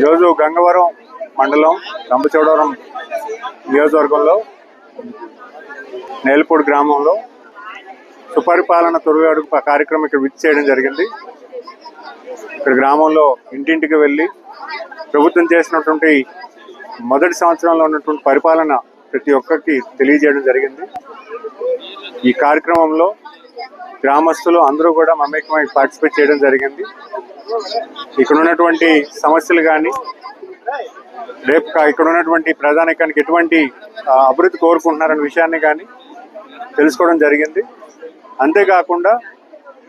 ఈరోజు గంగవరం మండలం రంపచోడవరం నియోజకవర్గంలో నేలపూడి గ్రామంలో సుపరిపాలన తొలిఅడుగు అడుగు కార్యక్రమం ఇక్కడ విచ్ చేయడం జరిగింది. ఇక్కడ గ్రామంలో ఇంటింటికి వెళ్ళి ప్రభుత్వం చేసినటువంటి మొదటి సంవత్సరంలో ఉన్నటువంటి పరిపాలన ప్రతి ఒక్కరికి తెలియజేయడం జరిగింది. ఈ కార్యక్రమంలో గ్రామస్తులు అందరూ కూడా మమేకమై పార్టిసిపేట్ చేయడం జరిగింది. ఇక్కడ ఉన్నటువంటి సమస్యలు కానీ రేపు ఇక్కడ ఉన్నటువంటి ప్రధానికానికి ఎటువంటి అభివృద్ధి కోరుకుంటున్నారనే విషయాన్ని కానీ తెలుసుకోవడం జరిగింది. అంతేకాకుండా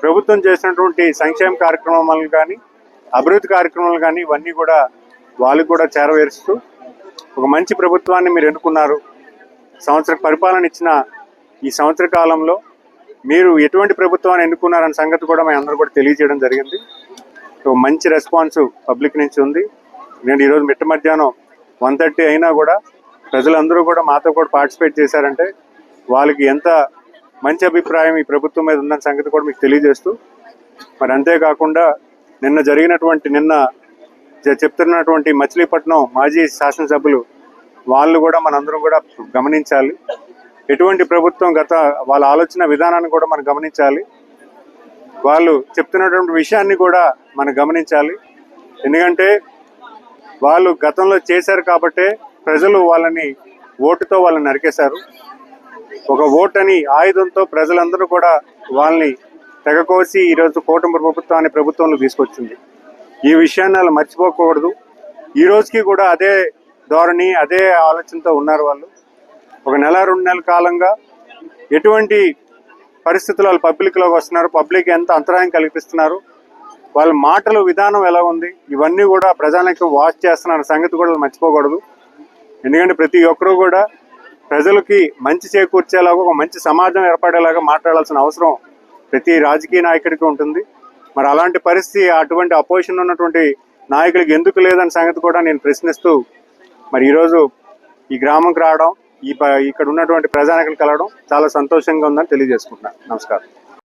ప్రభుత్వం చేసినటువంటి సంక్షేమ కార్యక్రమాలు కానీ అభివృద్ధి కార్యక్రమాలు కానీ ఇవన్నీ కూడా వాళ్ళు కూడా చేరవేరుస్తూ ఒక మంచి ప్రభుత్వాన్ని మీరు ఎన్నుకున్నారు. సంవత్సర పరిపాలన ఇచ్చిన ఈ సంవత్సర కాలంలో మీరు ఎటువంటి ప్రభుత్వాన్ని ఎన్నుకున్నారన్న సంగతి కూడా మేము అందరూ కూడా తెలియజేయడం జరిగింది. సో మంచి రెస్పాన్స్ పబ్లిక్ నుంచి ఉంది. నేను ఈరోజు మిట్ట మధ్యాహ్నం వన్ థర్టీ అయినా కూడా ప్రజలందరూ కూడా మాతో కూడా పార్టిసిపేట్ చేశారంటే వాళ్ళకి ఎంత మంచి అభిప్రాయం ఈ ప్రభుత్వం మీద ఉందన్న సంగతి కూడా మీకు తెలియజేస్తూ మరి అంతేకాకుండా నిన్న జరిగినటువంటి నిన్న చెప్తున్నటువంటి మచిలీపట్నం మాజీ శాసనసభ్యులు వాళ్ళు కూడా మనందరం కూడా గమనించాలి. ఎటువంటి ప్రభుత్వం గత వాళ్ళ ఆలోచన విధానాన్ని కూడా మనం గమనించాలి. వాళ్ళు చెప్తున్నటువంటి విషయాన్ని కూడా మనం గమనించాలి. ఎందుకంటే వాళ్ళు గతంలో చేశారు కాబట్టే ప్రజలు వాళ్ళని ఓటుతో వాళ్ళని నరికేశారు. ఒక ఓట్ అని ఆయుధంతో ప్రజలందరూ కూడా వాళ్ళని తెగకోసి ఈరోజు కూటమి ప్రభుత్వాన్ని ప్రభుత్వంలో తీసుకొచ్చింది. ఈ విషయాన్ని వాళ్ళు మర్చిపోకూడదు. ఈ రోజుకి కూడా అదే ధోరణి అదే ఆలోచనతో ఉన్నారు వాళ్ళు. ఒక నెల రెండు నెలల కాలంగా ఎటువంటి పరిస్థితులు వాళ్ళు పబ్లిక్లోకి వస్తున్నారు పబ్లిక్ ఎంత అంతరాయం కల్పిస్తున్నారు వాళ్ళ మాటల విధానం ఎలా ఉంది ఇవన్నీ కూడా ప్రజానికి వాచ్ చేస్తున్న సంగతి కూడా మర్చిపోకూడదు. ఎందుకంటే ప్రతి ఒక్కరూ కూడా ప్రజలకి మంచి చేకూర్చేలాగా ఒక మంచి సమాజం ఏర్పడేలాగా మాట్లాడాల్సిన అవసరం ప్రతి రాజకీయ నాయకుడికి ఉంటుంది. మరి అలాంటి పరిస్థితి అటువంటి అపోజిషన్ ఉన్నటువంటి నాయకులకి ఎందుకు లేదని సంగతి కూడా నేను ప్రశ్నిస్తూ మరి ఈరోజు ఈ గ్రామంకి రావడం ఈ ప- ఇక్కడ ఉన్నటువంటి ప్రజానికలు కలవడం చాలా సంతోషంగా ఉందని తెలియజేసుకుంటున్నాను నమస్కారం.